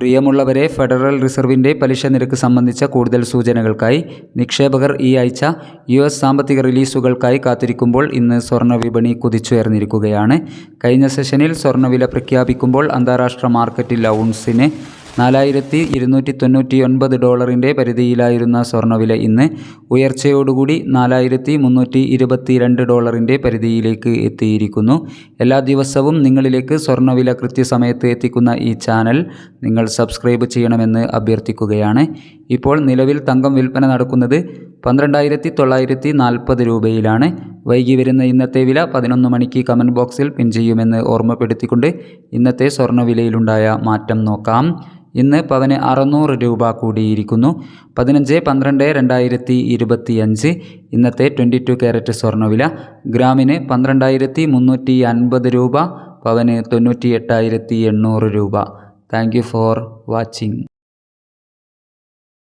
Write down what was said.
പ്രിയമുള്ളവരെ ഫെഡറൽ റിസർവിന്റെ പലിശ നിരക്ക് സംബന്ധിച്ച കൂടുതൽ സൂചനകൾക്കായി നിക്ഷേപകർ ഈ ആഴ്ച യു എസ് സാമ്പത്തിക റിലീസുകൾക്കായി കാത്തിരിക്കുമ്പോൾ ഇന്ന് സ്വർണ വിപണി കുതിച്ചുയർന്നിരിക്കുകയാണ്. കഴിഞ്ഞ സെഷനിൽ സ്വർണവില പ്രഖ്യാപിക്കുമ്പോൾ അന്താരാഷ്ട്ര മാർക്കറ്റിൽ ഔൺസിന് നാലായിരത്തി ഇരുന്നൂറ്റി തൊണ്ണൂറ്റി ഒൻപത് ഡോളറിന്റെ പരിധിയിലായിരുന്ന സ്വർണവില ഇന്ന് ഉയർച്ചയോടുകൂടി നാലായിരത്തി മുന്നൂറ്റി ഇരുപത്തി രണ്ട് ഡോളറിന്റെ പരിധിയിലേക്ക് എത്തിയിരിക്കുന്നു. എല്ലാ ദിവസവും നിങ്ങളിലേക്ക് സ്വർണവില കൃത്യസമയത്ത് എത്തിക്കുന്ന ഈ ചാനൽ നിങ്ങൾ സബ്സ്ക്രൈബ് ചെയ്യണമെന്ന് അഭ്യർത്ഥിക്കുകയാണ്. ഇപ്പോൾ നിലവിൽ തങ്കം വിൽപ്പന നടക്കുന്നത് പന്ത്രണ്ടായിരത്തി തൊള്ളായിരത്തി നാൽപ്പത് രൂപയിലാണ്. വൈകി വരുന്ന ഇന്നത്തെ വില പതിനൊന്ന് മണിക്ക് കമന്റ് ബോക്സിൽ പിൻ ചെയ്യുമെന്ന് ഓർമ്മപ്പെടുത്തിക്കൊണ്ട് ഇന്നത്തെ സ്വർണവിലയിലുണ്ടായ മാറ്റം നോക്കാം. ഇന്ന് പവന് അറുന്നൂറ് രൂപ കൂടിയിരിക്കുന്നു. പതിനഞ്ച് പന്ത്രണ്ട് രണ്ടായിരത്തി ഇരുപത്തി അഞ്ച് ഇന്നത്തെ ട്വന്റി ടു ക്യാരറ്റ് സ്വർണവില ഗ്രാമിന് പന്ത്രണ്ടായിരത്തി മുന്നൂറ്റി അൻപത് രൂപ പവന് തൊണ്ണൂറ്റി എട്ടായിരത്തി എണ്ണൂറ് രൂപ. Thank you for watching.